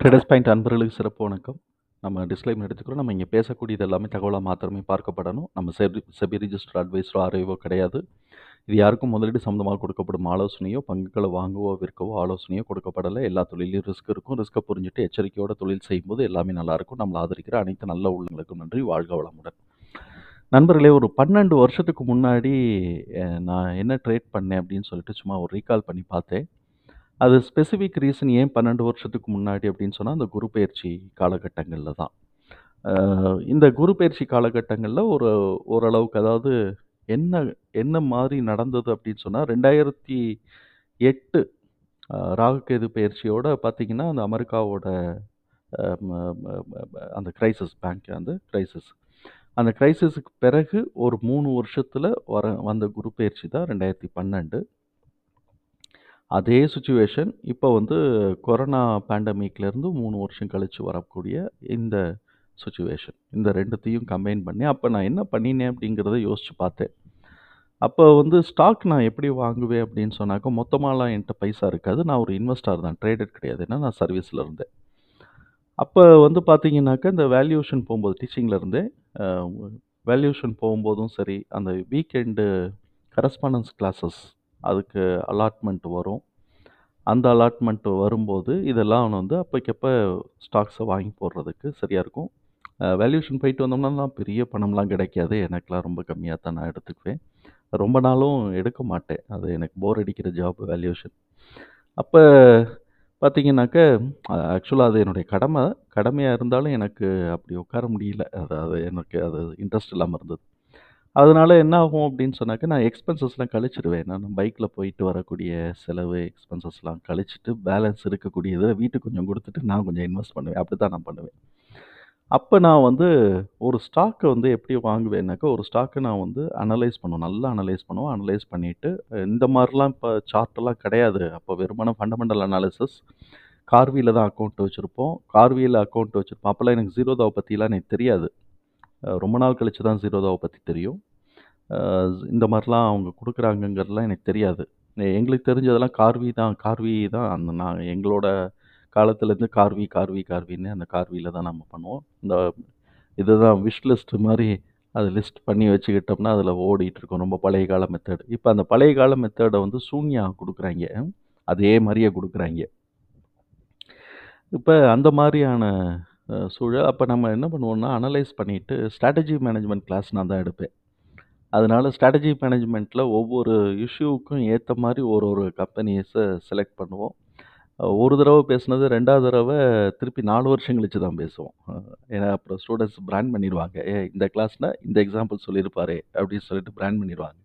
Traders point அன்பர்களுக்கு சிறப்பு வணக்கம். நம்ம டிஸ்க்ளைம் எடுத்துக்கிறோம். நம்ம இங்கே பேசக்கூடியது எல்லாமே தகவலாக மாத்திரமே பார்க்கப்படணும். நம்ம செபி செபி ரிஜிஸ்டர் அட்வைஸரோ ஆர்ஐவோ கிடையாது. இது யாருக்கும் முதலீடு சம்மந்தமாக கொடுக்கப்படும் ஆலோசனையோ பங்குகளை வாங்கவோ விற்கவோ ஆலோசனையோ கொடுக்கப்படலை. எல்லா தொழிலையும் ரிஸ்க் இருக்கும். ரிஸ்க்கை புரிஞ்சுட்டு எச்சரிக்கையோட தொழில் செய்யும்போது எல்லாமே நல்லாயிருக்கும் நம்மளை ஆதரிக்கிற அனைத்து நல்ல உள்ளங்களுக்கும் நன்றி. வாழ்க வளமுடன். நண்பர்களே ஒரு பன்னெண்டு வருஷத்துக்கு முன்னாடி நான் என்ன ட்ரேட் பண்ணேன் அப்படின்னு சொல்லிட்டு சும்மா ஒரு ரீகால் பண்ணி பார்த்தேன். அது ஸ்பெசிஃபிக் ரீசன் ஏன் பன்னெண்டு வருஷத்துக்கு முன்னாடி அப்படின்னு சொன்னால் அந்த குரு பயிற்சி காலகட்டங்களில் தான். இந்த குரு பயிற்சி காலகட்டங்களில் ஒரு ஓரளவுக்கு அதாவது என்ன என்ன மாதிரி நடந்தது அப்படின்னு சொன்னால் ரெண்டாயிரத்தி எட்டு ராகுகேது பயிற்சியோட பார்த்தீங்கன்னா அந்த அமெரிக்காவோட அந்த கிரைசிஸ் பேங்க் அந்த கிரைசிஸ் அந்த கிரைசிஸுக்கு பிறகு ஒரு மூணு வருஷத்தில் வர வந்த குரு பயிற்சி தான் ரெண்டாயிரத்தி பன்னெண்டு. அதே சுச்சுவேஷன் இப்போ வந்து கொரோனா பேண்டமிக்லேருந்து மூணு வருஷம் கழித்து வரக்கூடிய இந்த சுச்சுவேஷன் இந்த ரெண்டுத்தையும் கம்பைன் பண்ணி அப்போ நான் என்ன பண்ணினேன் அப்படிங்கிறத யோசித்து பார்த்தேன். அப்போ வந்து ஸ்டாக் நான் எப்படி வாங்குவேன் அப்படின்னு சொன்னாக்கா மொத்தமாலாம் என்கிட்ட பைசா இருக்காது. நான் ஒரு இன்வெஸ்டர் தான் ட்ரேடர் கிடையாது. ஏன்னா நான் சர்வீஸில் இருந்தேன். அப்போ வந்து பார்த்தீங்கன்னாக்கா இந்த வேல்யூஷன் போகும்போது டீச்சிங்கில் இருந்தேன். வேல்யூஷன் போகும்போதும் சரி அந்த வீக்கெண்டு கரஸ்பாண்டன்ஸ் கிளாஸஸ் அதுக்கு அலாட்மெண்ட் வரும். அந்த அலாட்மெண்ட் வரும்போது இதெல்லாம் வந்து அப்போக்கப்போ ஸ்டாக்ஸை வாங்கி போடுறதுக்கு சரியாக இருக்கும். வேல்யூஷன் போயிட்டு வந்தோம்னா நான் பெரிய பணம்லாம் கிடைக்காது. எனக்கெலாம் ரொம்ப கம்மியாக தான் நான் எடுத்துக்குவேன். ரொம்ப நாளும் எடுக்க மாட்டேன். அது எனக்கு போர் அடிக்கிற ஜாப் வேல்யூஷன் அப்போ பார்த்தீங்கன்னாக்க ஆக்சுவலாக அது என்னுடைய கடமை. கடமையாக இருந்தாலும் எனக்கு அப்படி உட்கார முடியல. அதாவது எனக்கு அது இன்ட்ரெஸ்ட் இல்லாமல் இருந்தது. அதனால என்ன ஆகும் அப்படின்னு சொன்னாக்க நான் எக்ஸ்பென்சஸ்லாம் கழிச்சிடுவேன் நான் பைக்கில் போயிட்டு வரக்கூடிய செலவு எக்ஸ்பென்சஸ்லாம் கழிச்சிட்டு பேலன்ஸ் இருக்கக்கூடியதை வீட்டுக்கு கொஞ்சம் கொடுத்துட்டு நான் கொஞ்சம் இன்வெஸ்ட் பண்ணுவேன். அப்படி தான் நான் பண்ணுவேன். அப்போ நான் வந்து ஒரு ஸ்டாக்கை வந்து எப்படி வாங்குவேன்னாக்கா ஒரு ஸ்டாக்கை நான் வந்து அனலைஸ் பண்ணுவேன். நல்லா அனலைஸ் பண்ணுவேன். அனலைஸ் பண்ணிவிட்டு இந்த மாதிரிலாம் இப்போ சார்ட்டெல்லாம் கிடையாது. அப்போ வெறுமான ஃபண்டமெண்டல் அனாலிசிஸ் கார்வியில் தான் அக்கௌண்ட் வச்சுருப்போம். கார்வியில் அக்கௌண்ட் வச்சுருப்போம். அப்போல்லாம் எனக்கு ஜீரோதாவை பற்றிலாம் எனக்கு தெரியாது. ரொம்ப நாள் கழிச்சு தான் ஜீரோதாவை பற்றி தெரியும். இந்த மாதிரிலாம் அவங்க கொடுக்குறாங்கங்கிறதுலாம் எனக்கு தெரியாது. எங்களுக்கு தெரிஞ்சதெல்லாம் கார்வி தான் கார்வி தான் அந்த நான் எங்களோட காலத்துலேருந்து கார்வி கார்வி கார்வின்னு அந்த கார்வியில் தான் நம்ம பண்ணுவோம். இந்த இதுதான் விஷ் லிஸ்ட் மாதிரி அது லிஸ்ட் பண்ணி வச்சுக்கிட்டோம்னா அதில் ஓடிட்டுருக்கோம் ரொம்ப பழைய கால மெத்தட் இப்போ அந்த பழைய கால மெத்தடை வந்து சூன்யா கொடுக்குறாங்க. அதே மாதிரியே கொடுக்குறாங்க. இப்போ அந்த மாதிரியான சூழல். அப்போ நம்ம என்ன பண்ணுவோம்னா அனலைஸ் பண்ணிவிட்டு ஸ்ட்ராட்டஜி மேனேஜ்மெண்ட் கிளாஸ் நான் தான் எடுப்பேன். அதனால ஸ்ட்ராட்டஜி மேனேஜ்மெண்ட்டில் ஒவ்வொரு இஷ்யூவுக்கும் ஏற்ற மாதிரி ஒரு ஒரு கம்பெனிஸை செலக்ட் பண்ணுவோம். ஒரு தடவை பேசுனது ரெண்டாவது தடவை திருப்பி நாலு வருஷம் கழிச்சு தான் பேசுவோம். ஏன்னா அப்புறம் ஸ்டூடெண்ட்ஸ் பிராண்ட் பண்ணிடுவாங்க. ஏ இந்த கிளாஸ்னால் இந்த எக்ஸாம்பிள் சொல்லியிருப்பாரு அப்படின்னு சொல்லிட்டு பிராண்ட் பண்ணிடுவாங்க.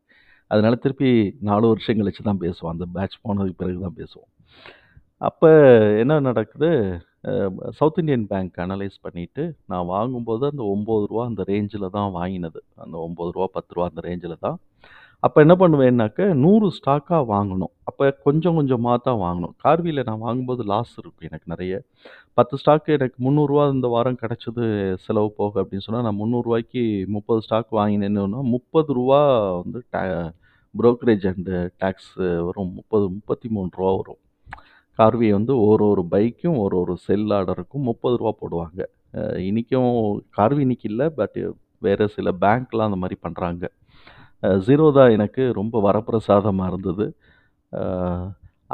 அதனால் திருப்பி நாலு வருஷம் கழிச்சு தான் பேசுவோம். அந்த பேட்ச் போனதுக்கு பிறகு தான் பேசுவோம். அப்போ என்ன நடக்குது? சவுத் இந்தியன் பேங்க் அனலைஸ் பண்ணிவிட்டு நான் வாங்கும்போது அந்த ஒம்பது ரூபா அந்த ரேஞ்சில் தான் வாங்கினது. அந்த ஒம்பது ரூபா பத்து ரூபா அந்த ரேஞ்சில் தான். அப்போ என்ன பண்ணுவேன்னாக்க நூறு ஸ்டாக்காக வாங்கணும். அப்போ கொஞ்சம் கொஞ்சமாக தான் வாங்கணும். கார்வியில் நான் வாங்கும்போது லாஸ் இருக்கும் எனக்கு நிறைய. பத்து ஸ்டாக்கு எனக்கு முந்நூறுரூவா இந்த வாரம் கிடச்சது செலவு போக அப்படின்னு சொன்னால் நான் முந்நூறுரூவாய்க்கு முப்பது ஸ்டாக் வாங்கினேன்னா முப்பது ரூபா வந்து டே ப்ரோக்கரேஜ் அண்டு டேக்ஸ் வரும். முப்பது முப்பத்தி மூணு ரூபா வரும். கார்வி வந்து ஒரு ஒரு பைக்கும் ஒரு ஒரு செல் ஆர்டருக்கும் முப்பது ரூபா போடுவாங்க. இன்றைக்கும் கார்வி இன்னைக்கு இல்லை பட் வேறு சில பேங்க்லாம் அந்த மாதிரி பண்ணுறாங்க ஜீரோ தான் எனக்கு ரொம்ப வரப்பிரசாதமாக இருந்தது.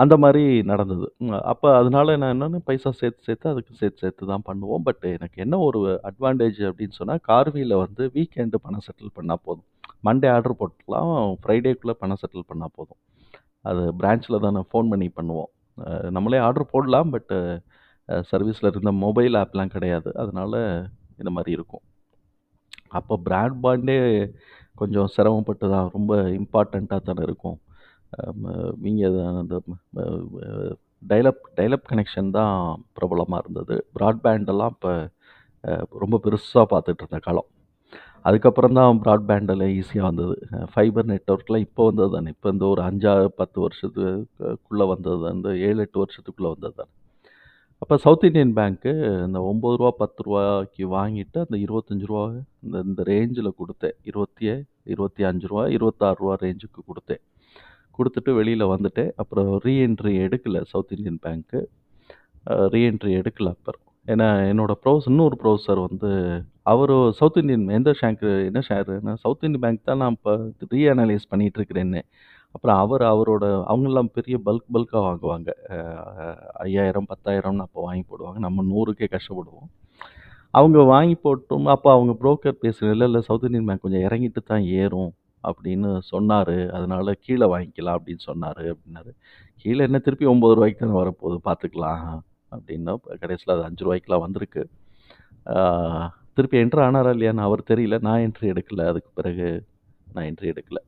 அந்த மாதிரி நடந்தது. அப்போ அதனால நான் என்னென்னு பைசா சேர்த்து சேர்த்து அதுக்கு சேர்த்து சேர்த்து தான் பண்ணுவோம். பட் எனக்கு என்ன ஒரு அட்வான்டேஜ் அப்படின்னு சொன்னால் கார்வியில் வந்து வீக்கெண்டு பணம் செட்டில் பண்ணால் போதும். மண்டே ஆர்டர் போட்டுக்கலாம் ஃப்ரைடேக்குள்ளே பணம் செட்டில் பண்ணால் போதும். அது பிரான்ச்சில் தானே ஃபோன் பண்ணி பண்ணுவோம். நம்மளே ஆர்டர் போடலாம் பட்டு சர்வீஸில் இருந்த மொபைல் ஆப்லாம் கிடையாது. அதனால இந்த மாதிரி இருக்கும். அப்போ பிராட்பாண்டே கொஞ்சம் சிரமப்பட்டு தான் ரொம்ப இம்பார்ட்டண்ட்டாக தானே இருக்கும். நீங்கள் அந்த டைலப் டைலப் கனெக்ஷன் தான் பிரபலமாக இருந்தது. ப்ராட்பேண்டெல்லாம் இப்போ ரொம்ப பெருசாக பார்த்துட்டு இருந்த காலம். அதுக்கப்புறம் தான் ப்ராட்பேண்டில் ஈஸியாக வந்தது. ஃபைபர் நெட்ஒர்க்லாம் இப்போ வந்தது தானே. இப்போ இந்த ஒரு அஞ்சாறு பத்து வருஷத்துக்குள்ளே வந்தது அந்த ஏழு எட்டு வருஷத்துக்குள்ளே வந்தது தானே. அப்போ சவுத் இந்தியன் பேங்க்கு இந்த ஒம்பது ரூபா பத்து ரூபாய்க்கு வாங்கிட்டு அந்த இருபத்தஞ்சி ரூபா இந்த இந்த ரேஞ்சில் கொடுத்தேன். இருபத்தி இருபத்தி அஞ்சு ரூபா இருபத்தாறு ரூபா ரேஞ்சுக்கு கொடுத்தேன். கொடுத்துட்டு வெளியில் வந்துட்டேன். அப்புறம் ரீஎன்ட்ரி எடுக்கலை சவுத் இந்தியன் பேங்க்கு ரீஎன்ட்ரி எடுக்கல அப்புறம். ஏன்னா என்னோட ப்ரொஃஸ் இன்னொரு ப்ரௌசர் வந்து அவரு சவுத் இந்தியன் எந்த ஷேங்க்கு என்ன ஷேருன்னா சவுத் இந்தியன் பேங்க் தான் நான் இப்ப ரீஅனலைஸ் பண்ணிட்டு இருக்கிறேன்னே. அப்புறம் அவர் அவரோட அவங்கலாம் பெரிய பல்க் பல்க்கா வாங்குவாங்க. அ 5000 10,000ன்னு அப்போ வாங்கி போடுவாங்க. நம்ம 100க்கே கஷ்டப்படுவோம். அவங்க வாங்கி போட்டும் அப்ப அவங்க புரோக்கர் பேசுற இல்ல, இல்ல சவுத் இந்தியன் பேங்க் கொஞ்சம் இறங்கிட்டு தான் ஏறும் அப்படின்னு சொன்னாரு. அதனால கீழ வாங்கிக்கலாம் அப்படின்னு சொன்னாரு அப்படின்னாரு. கீழ என்ன திருப்பி ரூ. 9க்கு தானே வரப்போகுது பார்த்துக்கலாம் அப்படின்னா கடைசியில் அது அஞ்சு ரூபாய்க்குலாம் வந்திருக்கு. திருப்பி என்ட்ரு ஆனாரா இல்லையான்னு அவர் தெரியல. நான் என்ட்ரி எடுக்கல. அதுக்கு பிறகு நான் என்ட்ரி எடுக்கல.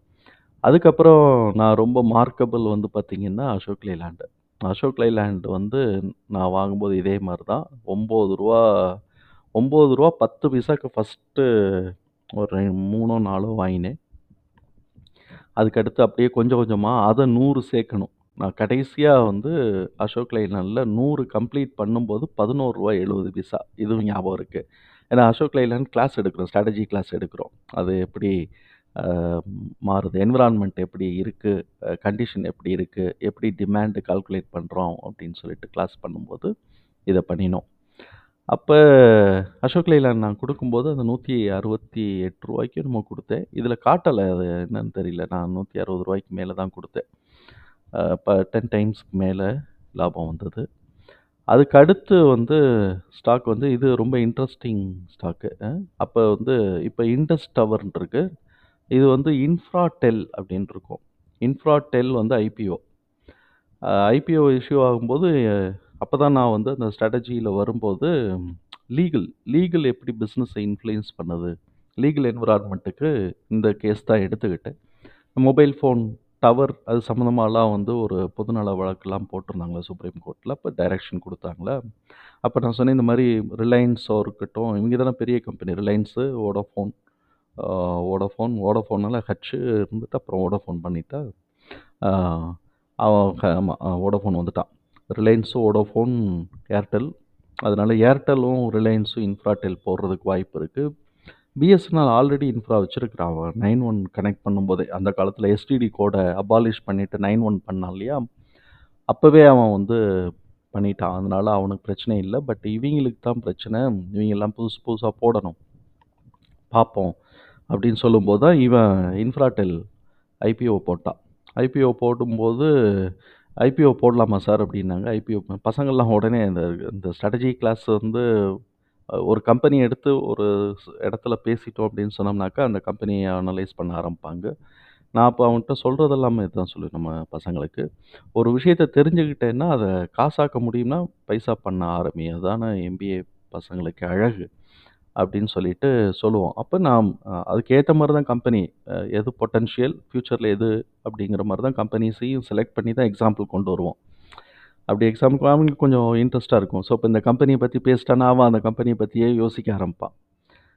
அதுக்கப்புறம் நான் ரொம்ப மார்க்கபிள் வந்து பார்த்தீங்கன்னா, அசோக் லைலாண்டு அசோக் லைலாண்டு வந்து நான் வாங்கும்போது இதே மாதிரி தான். ஒம்பது ரூபா ஒம்பது ரூபா பத்து பைசாக்கு ஃபர்ஸ்ட்டு ஒரு 3ஓ 4ஓ வாங்கினேன். அதுக்கடுத்து அப்படியே கொஞ்சம் கொஞ்சமாக அதை நூறு சேர்க்கணும். நான் கடைசியா வந்து அசோக் லைலனில் 100 கம்ப்ளீட் பண்ணும்போது ரூ. 11.70 இதுவும் ஞாபகம் இருக்கு. ஏன்னா அசோக் லேலேண்ட் கிளாஸ் எடுக்கிறோம். ஸ்ட்ராட்டஜி கிளாஸ் எடுக்கிறோம். அது எப்படி அ மாறுது, என்விரான்மென்ட் எப்படி இருக்கு, அ கண்டிஷன் எப்படி இருக்கு, எப்படி டிமாண்ட் கால்குலேட் பண்றோம் அப்படின்னு சொல்லிட்டு கிளாஸ் பண்ணும்போது இத பண்ணினோம். அப்ப அசோக் லேலேண்ட் நான் குடுக்கும்போது அறுபத்தி ரூ. 168க்கோ என்னமோ குடுத்தேன். இதுல காட்டல அது என்னன்னு தெரியல. நான் ரூ. 160க்கு மேல தான் குடுத்தேன். இப்போ டென் டைம்ஸ்க்கு மேலே லாபம் வந்தது. அதுக்கு அடுத்து வந்து ஸ்டாக் வந்து இது ரொம்ப இன்ட்ரெஸ்டிங் ஸ்டாக்கு. அப்போ வந்து இப்போ இண்டஸ் டவர்ன்னு இருக்கு. இது வந்து இன்ஃப்ராடெல் அப்படின்னு இருக்கும். இன்ஃப்ராடெல் வந்து ஐபிஓ. ஐபிஓ இஷ்யூ ஆகும்போது அப்போ தான் நான் வந்து அந்த ஸ்ட்ராட்டஜியில் வரும்போது லீகல் லீகல் எப்படி பிஸ்னஸை இன்ஃப்ளூயன்ஸ் பண்ணுது, லீகல் என்விரான்மெண்ட்டுக்கு இந்த கேஸ் தான் எடுத்துக்கிட்டேன். மொபைல் ஃபோன் டவர் அது சம்மந்தமாலாம் வந்து ஒரு பொதுநல வழக்குலாம் போட்டிருந்தாங்களே சுப்ரீம் கோர்ட்டில் இப்போ டைரக்ஷன் கொடுத்தாங்களே அப்போ நான் சொன்னேன் இந்த மாதிரி ரிலையன்ஸோ இருக்கட்டும், இவங்க தானே பெரிய கம்பெனி ரிலையன்ஸு, ஓடோஃபோன் ஓடோஃபோன் ஓடோஃபோனால் ஹச்சு இருந்துட்டு அப்புறம் ஓடோஃபோன் பண்ணிட்டா. அவன் ஆமா வந்துட்டான். ரிலையன்ஸு, ஓடோஃபோன் ஏர்டெல். அதனால் ஏர்டெல்லும், ரிலையன்ஸும் இன்ஃப்ராடெல் போடுறதுக்கு வாய்ப்பு இருக்குது பிஎஸ்என்எல் ஆல்ரெடி இன்ஃப்ரா வச்சுருக்கிறான் அவன். நைன் ஒன் கனெக்ட் பண்ணும்போதே. அந்த காலத்தில் எஸ்டிடி கோடை அபாலிஷ் பண்ணிவிட்டு நைன் ஒன் பண்ணான் இல்லையா? அப்போவே அவன் வந்து பண்ணிட்டான். அதனால் அவனுக்கு பிரச்சனை இல்லை பட் இவங்களுக்கு தான் பிரச்சனை. இவங்கெல்லாம் புதுசு புதுசாக போடணும். பார்ப்போம் அப்படின்னு சொல்லும்போது தான் இவன் இன்ஃப்ராடெல் ஐபிஓ போட்டான். ஐபிஓ போடும்போது ஐபிஓ போடலாமா சார் அப்படின்னாங்க. ஐபிஓ பசங்கள்லாம் உடனே இந்த இந்த ஸ்ட்ராட்டஜி கிளாஸ் வந்து ஒரு கம்பெனி எடுத்து ஒரு இடத்துல பேசிட்டோம் அப்படின்னு சொன்னோம்னாக்கா, அந்த கம்பெனியை அனலைஸ் பண்ண ஆரம்பிப்பாங்க. நான் அப்போ அவன்கிட்ட சொல்கிறது எல்லாமே இதுதான் சொல்லுவேன் நம்ம பசங்களுக்கு. ஒரு விஷயத்த தெரிஞ்சுக்கிட்டேன்னா, அதை காசாக்க முடியும்னா, பைசா பண்ண ஆரம்பி. அதான எம்பிஏ பசங்களுக்கு அழகு. அப்படின்னு சொல்லிட்டு சொல்லுவோம். அப்போ நாம் அதுக்கேற்ற மாதிரி தான் கம்பெனி எது பொட்டன்ஷியல், ஃப்யூச்சரில் எது அப்படிங்கிற மாதிரி தான் கம்பெனிஸையும் செலக்ட் பண்ணி தான் எக்ஸாம்பிள் கொண்டு வருவோம். அப்படி எக்ஸாம்பிள் அவனுக்கு கொஞ்சம் இன்ட்ரெஸ்ட்டாக இருக்கும். ஸோ, இப்போ இந்த கம்பெனியை பற்றி பேசிட்டானா அவன் அந்த கம்பெனியை பற்றியே யோசிக்க ஆரம்பிப்பான்.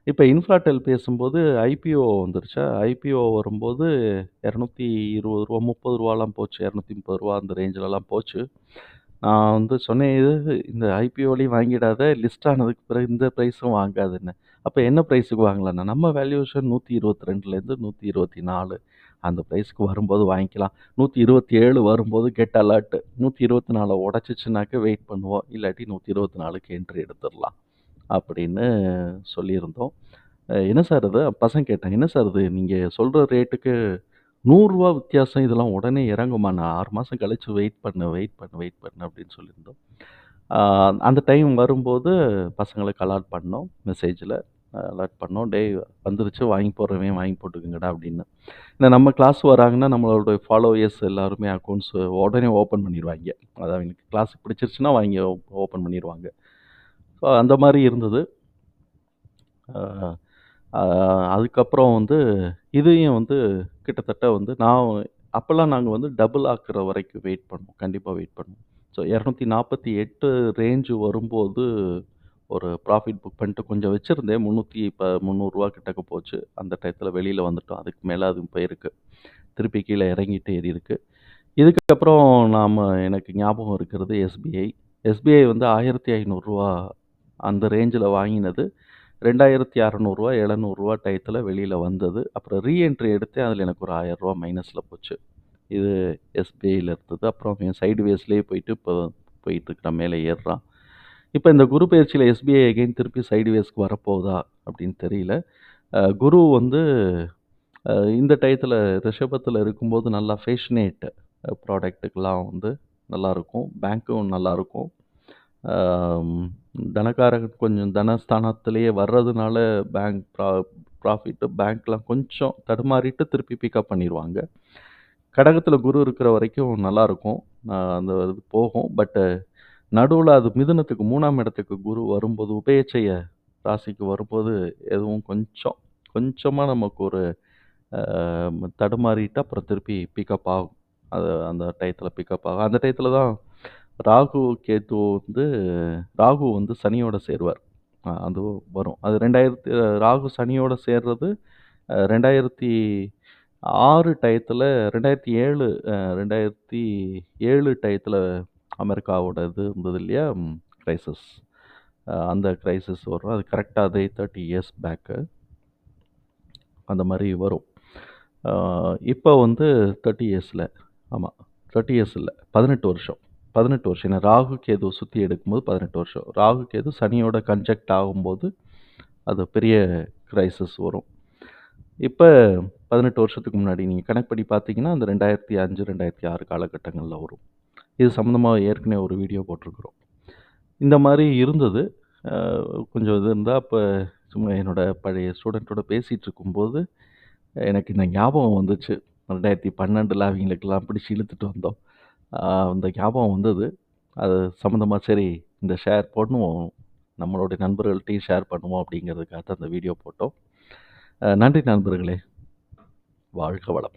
இப்போ இன்ஃப்ராடெல் பேசும்போது ஐபிஓ வந்துருச்சா, ஐபிஓ வரும்போது இரநூத்தி இருபது ரூபா முப்பது ரூபாலாம் போச்சு. இரநூத்தி முப்பது ரூபா அந்த ரேஞ்சிலலாம் போச்சு. நான் வந்து சொன்னேன், "இது இந்த ஐபிஓலையும் வாங்கிடாத, லிஸ்ட் ஆனதுக்கு பிறகு இந்த ப்ரைஸும் வாங்காதுன்னு அப்போ என்ன ப்ரைஸுக்கு வாங்கலான்னா, நம்ம வேல்யூவேஷன் 122லேருந்து 124 அந்த ப்ரைஸ்க்கு வரும்போது வாங்கிக்கலாம். 127 வரும்போது கெட் அலர்ட். 124 உடைச்சுச்சுனாக்க வெயிட் பண்ணுவோம். இல்லாட்டி 124க்கு என்ட்ரி எடுத்துடலாம் அப்படின்னு சொல்லியிருந்தோம். என்ன சார் இது? பசங்க கேட்டாங்க. என்ன சார் இது? நீங்கள் சொல்கிற ரேட்டுக்கு நூறுரூவா வித்தியாசம். இதெல்லாம் உடனே இறங்குமா? நான் ஆறு மாதம் கழித்து வெயிட் பண்ணு, வெயிட் பண்ண வெயிட் பண்ணு அப்படின்னு சொல்லியிருந்தோம். அந்த டைம் வரும்போது பசங்களுக்கு அலாட் பண்ணோம். மெசேஜில் அலர்ட் பண்ணோம். டே வந்துருச்சு வாங்கி போடுறவன் வாங்கி போட்டுக்கங்கடா" அப்படின்னு. ஏன்னா நம்ம கிளாஸ் வராங்கன்னா, நம்மளோட ஃபாலோயர்ஸ் எல்லாருமே அக்கௌண்ட்ஸ் உடனே ஓப்பன் பண்ணிடுவாங்க அது அவங்களுக்கு கிளாஸ் பிடிச்சிருச்சுன்னா வாங்கி ஓப்பன் பண்ணிடுவாங்க ஸோ அந்த மாதிரி இருந்தது. அதுக்கப்புறம் வந்து இதையும் வந்து கிட்டத்தட்ட வந்து நான் அப்போல்லாம் நாங்கள் வந்து டபுள் ஆக்குற வரைக்கும் வெயிட் பண்ணோம். கண்டிப்பாக வெயிட் பண்ணோம். ஸோ இரநூத்தி நாற்பத்தி எட்டு ரேஞ்சு வரும்போது ஒரு ப்ராஃபிட் புக் பண்ணிட்டு கொஞ்சம் வச்சுருந்தேன் முந்நூற்றி இப்போ முந்நூறுரூவா கிட்டக்க போச்சு. அந்த டயத்தில் வெளியில் வந்துட்டோம். அதுக்கு மேலே அது போயிருக்கு. திருப்பி கீழே இறங்கிட்டு இருக்குது இதுக்கப்புறம் நாம் எனக்கு ஞாபகம் இருக்கிறது எஸ்பிஐ. எஸ்பிஐ வந்து ஆயிரத்தி ஐநூறுரூவா அந்த ரேஞ்சில் வாங்கினது. ரெண்டாயிரத்தி அறநூறுவா எழுநூறுவா டயத்தில் வெளியில் வந்தது. அப்புறம் ரீஎன்ட்ரி எடுத்தேன். அதில் எனக்கு ஒரு ஆயிரரூவா மைனஸில் போச்சு. இது எஸ்பிஐயில் இருந்தது. அப்புறம் சைடு வேஸ்லேயே போயிட்டு இப்போ போயிட்டுருக்குற மேலே ஏறுறான். இப்போ இந்த குரு பயிற்சியில் எஸ்பிஐ எகைன் திருப்பி சைட்வேஸ்க்கு வரப்போகுதா அப்படின்னு தெரியல. குரு வந்து இந்த டயத்தில் ரிஷபத்தில் இருக்கும்போது நல்லா ஃபேஷனேட் ப்ராடக்ட்டுக்கெல்லாம் வந்து நல்லாயிருக்கும் பேங்க்கும் நல்லாயிருக்கும் அம் கொஞ்சம் தனஸ்தானத்திலேயே வர்றதுனால பேங்க் ப்ரா ப்ராஃபிட்டு பேங்க்லாம் கொஞ்சம் தடுமாறிட்டு திருப்பி பிக்கப் பண்ணிடுவாங்க கடகத்தில் குரு இருக்கிற வரைக்கும் நல்லாயிருக்கும் அந்த இது போகும். பட்டு நடுவில் அது மிதுனத்துக்கு மூணாம் இடத்துக்கு குரு வரும்போது, உபயச்சய ராசிக்கு வரும்போது, எதுவும் கொஞ்சம் கொஞ்சமாக நமக்கு ஒரு தடுமாறிட்டு அப்புறம் திருப்பி பிக்கப் ஆகும். அது அந்த டயத்தில் பிக்கப் ஆகும். அந்த டயத்தில் தான் ராகு, கேத்து வந்து ராகு வந்து சனியோட சேருவார். அது அதுவும் வரும். அது 2000 ராகு சனியோட சேர்றது ரெண்டாயிரத்தி ஆறு டயத்தில் ரெண்டாயிரத்தி ஏழு ரெண்டாயிரத்தி ஏழு டயத்தில் அமெரிக்காவோட இது இருந்தது இல்லையா? கிரைசிஸ். அந்த கிரைசிஸ் வரும். அது கரெக்டாக அதே 30 இயர்ஸ் பேக்கு. அந்த மாதிரி வரும். இப்போ வந்து தேர்ட்டி இயர்ஸில் ஆமாம் தேர்ட்டி இயர்ஸ் இல்லை பதினெட்டு வருஷம். 18 வருஷம். ஏன்னா ராகு, கேது சுற்றி எடுக்கும்போது 18 வருஷம். ராகு, கேது சனியோட கன்ஜெக்ட் ஆகும்போது, அது பெரிய கிரைசிஸ் வரும். இப்போ பதினெட்டு வருஷத்துக்கு முன்னாடி நீங்கள் கணக்கு பார்த்தீங்கன்னா, அந்த ரெண்டாயிரத்தி அஞ்சு ரெண்டாயிரத்தி ஆறு காலகட்டங்களில் வரும். இது சம்மந்தமாக ஏற்கனவே ஒரு வீடியோ போட்டிருக்கிறோம். இந்த மாதிரி இருந்தது. கொஞ்சம் இது இருந்தால் அப்போ சும்மா என்னோட பழைய ஸ்டூடெண்ட்டோட பேசிகிட்டு இருக்கும்போது, எனக்கு இந்த ஞாபகம் வந்துச்சு. ரெண்டாயிரத்தி பன்னெண்டில் அவங்களுக்கெல்லாம் பிடிச்சி இழுத்துட்டு வந்தோம். அந்த ஞாபகம் வந்தது. அது சம்மந்தமாக சரி இந்த ஷேர் பண்ணுவோம். நம்மளுடைய நண்பர்கள்ட்டையும் ஷேர் பண்ணுவோம் அப்படிங்கிறதுக்காக அந்த வீடியோ போட்டோம். நன்றி நண்பர்களே! வாழ்க வளம்